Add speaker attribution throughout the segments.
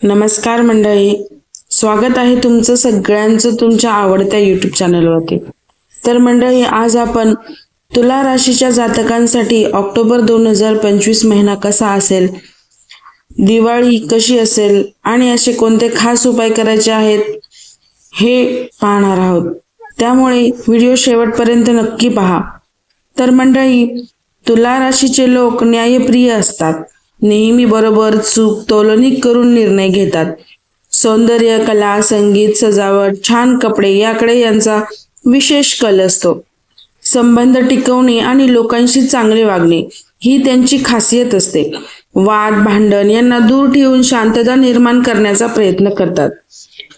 Speaker 1: नमस्कार मंडळी. स्वागत आहे तुमचं सगळ्यांचं तुमच्या आवडत्या युट्यूब चॅनलवरती तर मंडळी आज आपण तुला राशीच्या जातकांसाठी ऑक्टोबर दोन हजार पंचवीस महिना कसा असेल दिवाळी कशी असेल आणि असे कोणते खास उपाय करायचे आहेत हे पाहणार आहोत. त्यामुळे व्हिडिओ शेवटपर्यंत नक्की पहा. तर मंडळी तुला राशीचे लोक न्यायप्रिय असतात. नेहमी बरोबर चूक तोलनिक करून निर्णय घेतात. सौंदर्य कला संगीत सजावट छान कपडे याकडे यांचा विशेष कल असतो. संबंध टिकवणे आणि लोकांशी चांगले वागणे ही त्यांची खासियत असते. वाद भांडण यांना दूर ठेवून शांतता निर्माण करण्याचा प्रयत्न करतात.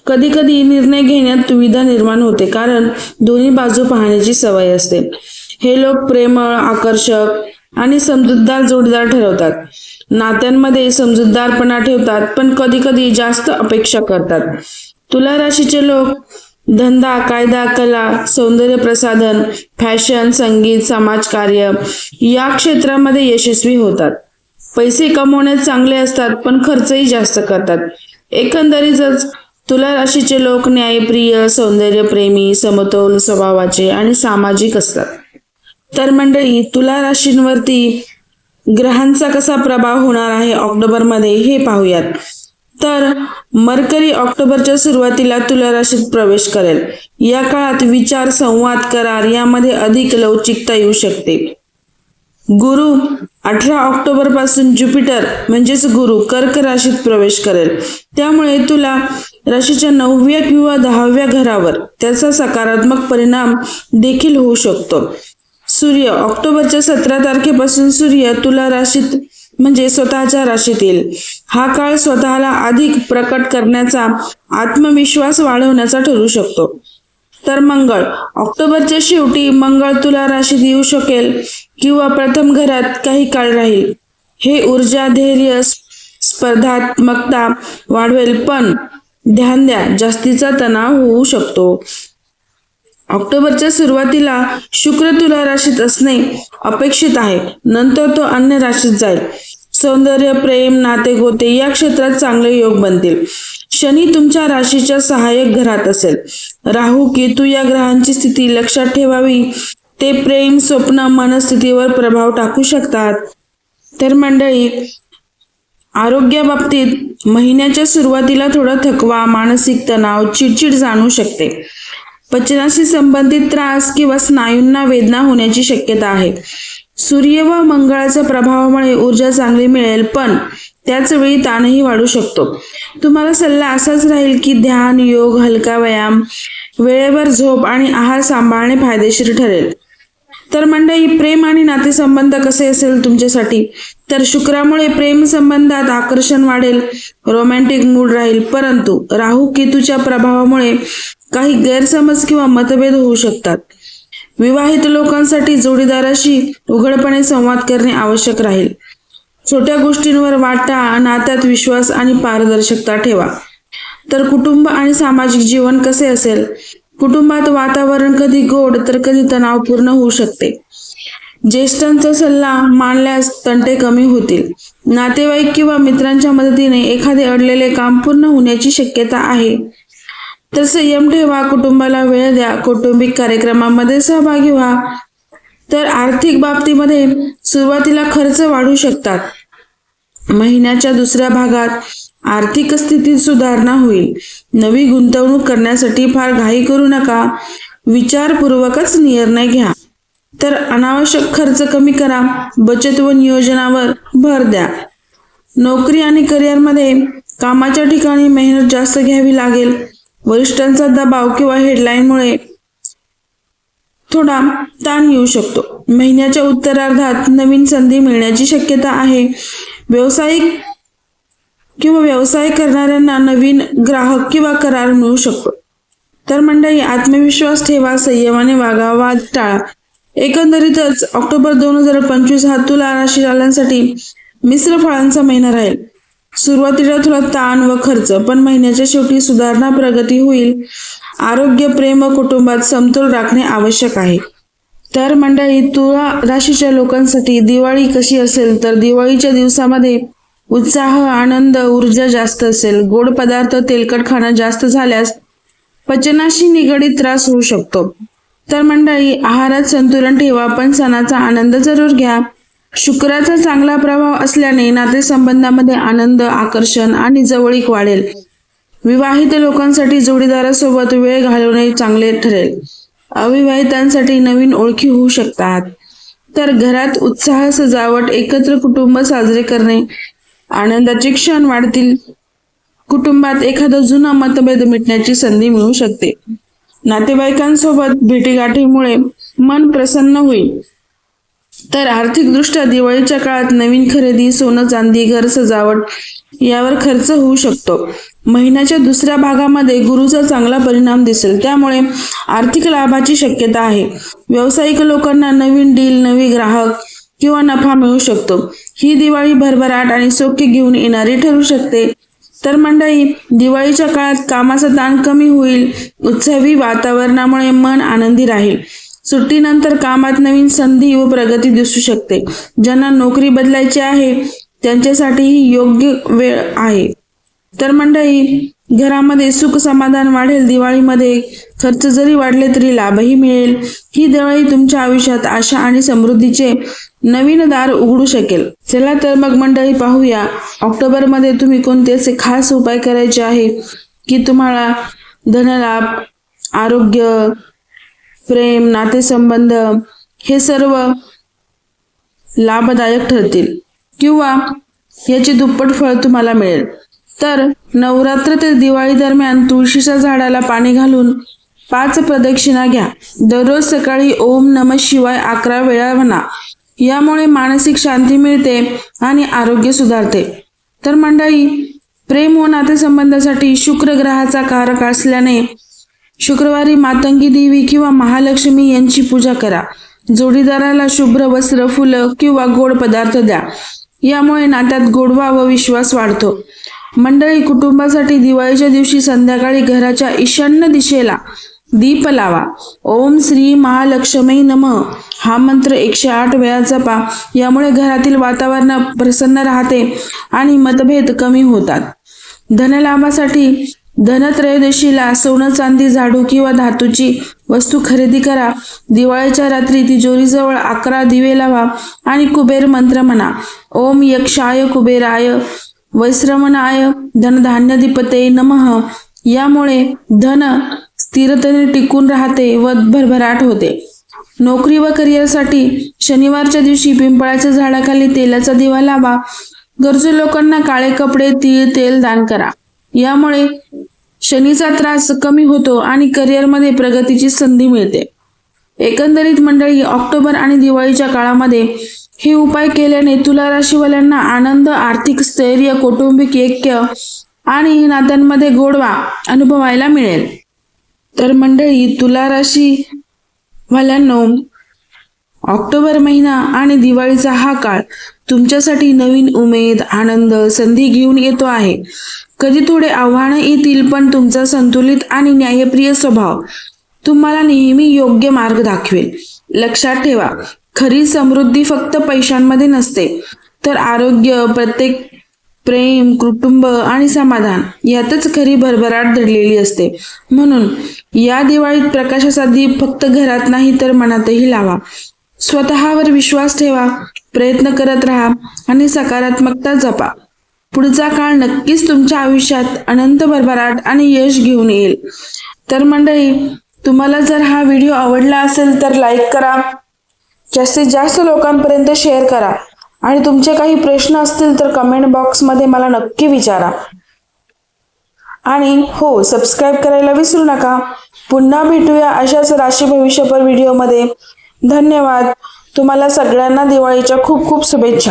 Speaker 1: कधी कधी निर्णय घेण्यात दुविधा निर्माण होते कारण दोन्ही बाजू पाहण्याची सवय असते. हे लोक प्रेमळ आकर्षक आणि समजूतदार जोडीदार ठरवतात. नात्यांमध्ये समजूतदारपणा ठेवतात पण कधी कधी जास्त अपेक्षा करतात. तुला राशीचे लोक धंदा कायदा कला सौंदर्य प्रसाधन फॅशन संगीत समाजकार्य या क्षेत्रामध्ये यशस्वी होतात. पैसे कमवण्यात चांगले असतात पण खर्चही जास्त करतात. एकंदरीतच तुला राशीचे लोक न्यायप्रिय सौंदर्यप्रेमी समतोल स्वभावाचे आणि सामाजिक असतात. तर मंडळी तुला राशींवरती ग्रहांचा कसा प्रभाव होणार आहे ऑक्टोबरमध्ये हे पाहूयात. तर मरकरी ऑक्टोबरच्या सुरुवातीला तुला राशीत प्रवेश करेल. या काळात विचार संवाद करार यामध्ये अधिक लवचिकता येऊ शकते. गुरु अठरा ऑक्टोबरपासून ज्युपिटर म्हणजेच गुरु कर्क राशीत प्रवेश करेल. त्यामुळे तुला राशीच्या नवव्या किंवा दहाव्या घरावर त्याचा सकारात्मक परिणाम देखील होऊ शकतो. सूर्य ऑक्टोबरच्या सतरा तारखेपासून सूर्य तुला राशीत म्हणजे स्वतःच्या राशीत येईल. हा काळ स्वतःला अधिक प्रकट करण्याचा आत्मविश्वास वाढवण्याचा ठरू शकतो. तर मंगळ ऑक्टोबरच्या शेवटी मंगळ तुला राशीत येऊ शकेल किंवा प्रथम घरात काही काळ राहील. हे ऊर्जा धैर्य स्पर्धात्मकता वाढवेल पण ध्यान द्या जास्तीचा तणाव होऊ शकतो. ऑक्टोबरच्या सुरुवातीला शुक्र तुला राशीत असणे अपेक्षित आहे. नंतर तो अन्य राशीत जाईल. सौंदर्य प्रेम नाते गोते या क्षेत्रात चांगले योग बनतील. शनी तुमच्या राशीच्या सहाय्यक घरात असेल. राहू केतू या ग्रहांची स्थिती लक्षात ठेवावी. ते प्रेम स्वप्न मनस्थितीवर प्रभाव टाकू शकतात. तर मंडळी आरोग्याबाबतीत महिन्याच्या सुरुवातीला थोडा थकवा मानसिक तणाव चिडचिड जाणू शकते. पचनाशी संबंधित त्रास किंवा स्नायूंना वेदना होण्याची शक्यता आहे. सूर्य व मंगळाच्या प्रभावामुळे ऊर्जा चांगली मिळेल पण त्याच वेळी ताणही वाढू शकतो. तुम्हाला सल्ला असाच राहील की ध्यान योग हलका व्यायाम वेळेवर झोप आणि आहार सांभाळणे फायदेशीर ठरेल. तर मंडळी प्रेम आणि नातेसंबंध कसे असेल तुमच्यासाठी? तर शुक्रामुळे प्रेम संबंधात आकर्षण वाढेल रोमॅन्टिक मूड राहील परंतु राहू केतूच्या प्रभावामुळे काही गैरसमज किंवा मतभेद होऊ शकतात. विवाहित लोकांसाठी जोडीदाराशी उघडपणे संवाद करणे आवश्यक राहील. छोट्या गोष्टींवर वाटा नात्यात विश्वास आणि पारदर्शकता ठेवा. तर कुटुंब आणि सामाजिक जीवन कसे असेल? कुटुंबात वातावरण कधी गोड तर कधी तणावपूर्ण होऊ शकते. ज्येष्ठांचा सल्ला मानल्यास तंटे कमी होतील. नातेवाईक किंवा मित्रांच्या मदतीने एखादे अडलेले काम पूर्ण होण्याची शक्यता आहे. तर संयम ठेवा कुटुंबाला वेळ द्या कौटुंबिक कार्यक्रमामध्ये सहभागी व्हा. तर आर्थिक बाबतीमध्ये सुरुवातीला खर्च वाढू शकतात. महिन्याच्या दुसऱ्या भागात आर्थिक स्थितीत सुधारणा होईल. नवी गुंतवणूक करण्यासाठी फार घाई करू नका. विचारपूर्वकच निर्णय घ्या. तर अनावश्यक खर्च कमी करा. बचत व नियोजनावर भर द्या. नोकरी आणि करिअरमध्ये कामाच्या ठिकाणी मेहनत जास्त घ्यावी लागेल. वरिष्ठांचा दबाव किंवा हेडलाईनमुळे थोडा ताण येऊ शकतो. महिन्याच्या उत्तरार्धात नवीन संधी मिळण्याची शक्यता आहे. व्यावसायिक किंवा व्यवसाय करणाऱ्यांना नवीन ग्राहक किंवा करार मिळू शकतो. तर मंडळी आत्मविश्वास ठेवा संयमाने वागा वाद टाळा. एकंदरीतच ऑक्टोबर दोन हजार पंचवीस हा तुला राशी मिश्र फळांचा महिना राहील. सुरुवातीला थोडा ताण व खर्च पण महिन्याच्या शेवटी सुधारणा प्रगती होईल. आरोग्य प्रेम व कुटुंबात समतोल राखणे आवश्यक आहे. तर मंडळी तुळा राशीच्या लोकांसाठी दिवाळी कशी असेल तर दिवाळीच्या दिवसामध्ये उत्साह आनंद ऊर्जा जास्त असेल. गोड पदार्थ तेलकट खाणं जास्त झाल्यास पचनाशी निगडीत त्रास होऊ शकतो. तर मंडळी आहारात संतुलन ठेवा पण सणाचा आनंद जरूर घ्या. शुक्राचा चांगला प्रभाव असल्याने नातेसंबंधामध्ये आनंद आकर्षण आणि जवळीक वाढेल. विवाहित लोकांसाठी जोडीदारासोबत वेळ घालवणे चांगले ठरेल. अविवाहितांसाठी नवीन ओळखी होऊ शकतात. तर घरात उत्साह सजावट एकत्र कुटुंब साजरे करणे आनंदाचे क्षण वाढतील. कुटुंबात एखादा जुना मतभेद मिटण्याची संधी मिळू शकते. नातेवाईकांसोबत भेटीगाठीमुळे मन प्रसन्न होईल. तर आर्थिकदृष्ट्या दिवाळीच्या काळात नवीन खरेदी सोनं चांदी घर सजावट यावर खर्च होऊ शकतो. महिन्याच्या दुसऱ्या भागामध्ये गुरुचा चांगला परिणाम दिसेल. त्यामुळे आर्थिक लाभाची शक्यता आहे. व्यावसायिक लोकांना नवीन डील नवी ग्राहक किंवा नफा मिळू शकतो. ही दिवाळी भरभराट आणि सौख्य घेऊन येणारी ठरू शकते. तर मंडळी दिवाळीच्या काळात कामाचा ताण कमी होईल. उत्सवी वातावरणामुळे मन आनंदी राहील. सुट्टीनंतर कामात नवीन संधी व प्रगती दिसू शकते. ज्यांना नोकरी बदलायची आहे त्यांच्यासाठी ही योग्य वेळ आहे. तर मंडळी घरामध्ये सुख समाधान वाढेल दिवाळीमध्ये खर्च जरी वाढले तरी लाभही मिळेल. ही दिवाळी तुमच्या आयुष्यात आशा आणि समृद्धीचे नवीन दार उघडू शकेल. चला तर मग मंडळी पाहूया ऑक्टोबरमध्ये तुम्ही कोणते असे खास उपाय करायचे आहे? की तुम्हाला धनलाभ आरोग्य प्रेम नातेसंबंध हे सर्व लाभदायक ठरतील. किंवा याचे दुप्पट फळ तुम्हाला मिळेल. तर नवरात्र ते दिवाळी दरम्यान तुळशीच्या झाडाला पाणी घालून पाच प्रदक्षिणा घ्या. दररोज सकाळी ओम नम शिवाय अकरा वेळा म्हणा. यामुळे मानसिक शांती मिळते आणि आरोग्य सुधारते. तर मंडळी प्रेम व नातेसंबंधासाठी शुक्र ग्रहाचा कारक असल्याने शुक्रवारी मातंगी देवी किंवा महालक्ष्मी यांची पूजा करा. जोडीदाराला शुभ्र वस्त्र फुलं किंवा गोड पदार्थ द्या. यामुळे नात्यात गोडवा व विश्वास वाढतो. मंडळी कुटुंबासाठी दिवाळीच्या दिवशी संध्याकाळी घराच्या ईशान्य दिशेला दीप लावा. ओम श्री महालक्ष्मी नम. हा मंत्र एकशे आठ वेळा जपा. यामुळे घरातील वातावरण प्रसन्न राहते आणि मतभेद कमी होतात. धनलाभासाठी धनत्रयोदशीला सोनं चांदी झाडू किंवा धातूची वस्तू खरेदी करा. दिवाळीच्या रात्री तिजोरीजवळ अकरा दिवे लावा आणि कुबेर मंत्र म्हणा. ओम यक्षाय कुबेराय वैश्रमणाय धनधान्यधिपते नमः. यामुळे धन स्थिरतेने टिकून राहते व भरभराट होते. नोकरी व करिअरसाठी शनिवारच्या दिवशी पिंपळाच्या झाडाखाली तेलाचा दिवा लावा. गरजू लोकांना काळे कपडे तीळ तेल दान करा. यामुळे शनीचा त्रास कमी होतो आणि करिअरमध्ये प्रगतीची संधी मिळते. एकंदरीत मंडळी ऑक्टोबर आणि दिवाळीच्या काळामध्ये हे उपाय केल्याने तुला राशीवाल्यांना आनंद आर्थिक स्थैर्य कौटुंबिक ऐक्य आणि नात्यांमध्ये गोडवा अनुभवायला मिळेल. तर मंडळी तुला राशी वाल्यांनो ऑक्टोबर महिना आणि दिवाळीचा हा काळ तुमच्यासाठी नवीन उमेद आनंद संधी घेऊन येतो आहे. कधी थोडे आव्हानं येतील पण तुमचा संतुलित आणि न्यायप्रिय स्वभाव तुम्हाला नेहमी योग्य मार्ग दाखवेल. लक्षात ठेवा खरी समृद्धी फक्त पैशांमध्ये नसते तर आरोग्य प्रत्येक प्रेम कुटुंब आणि समाधान यातच खरी भरभराट दडलेली असते. म्हणून या दिवाळीत प्रकाशाचा दीप फक्त घरात नाही तर मनातही लावा. स्वतःवर विश्वास ठेवा. प्रयत्न करत राहा आणि सकारात्मकता जपा. पुढचा काळ नक्कीच तुमच्या आयुष्यात अनंत भरभराट आणि यश घेऊन येईल. तर मंडळी तुम्हाला जर हा व्हिडिओ आवडला असेल तर लाईक करा. जास्तीत जास्त लोकांपर्यंत शेअर करा. आणि तुमचे काही प्रश्न असतील तर कमेंट बॉक्समध्ये मला नक्की विचारा. आणि हो सबस्क्राईब करायला विसरू नका. पुन्हा भेटूया अशाच राशी भविष्यपर व्हिडिओमध्ये. धन्यवाद. तुम्हाला सगळ्यांना दिवाळीच्या खूप खूप शुभेच्छा.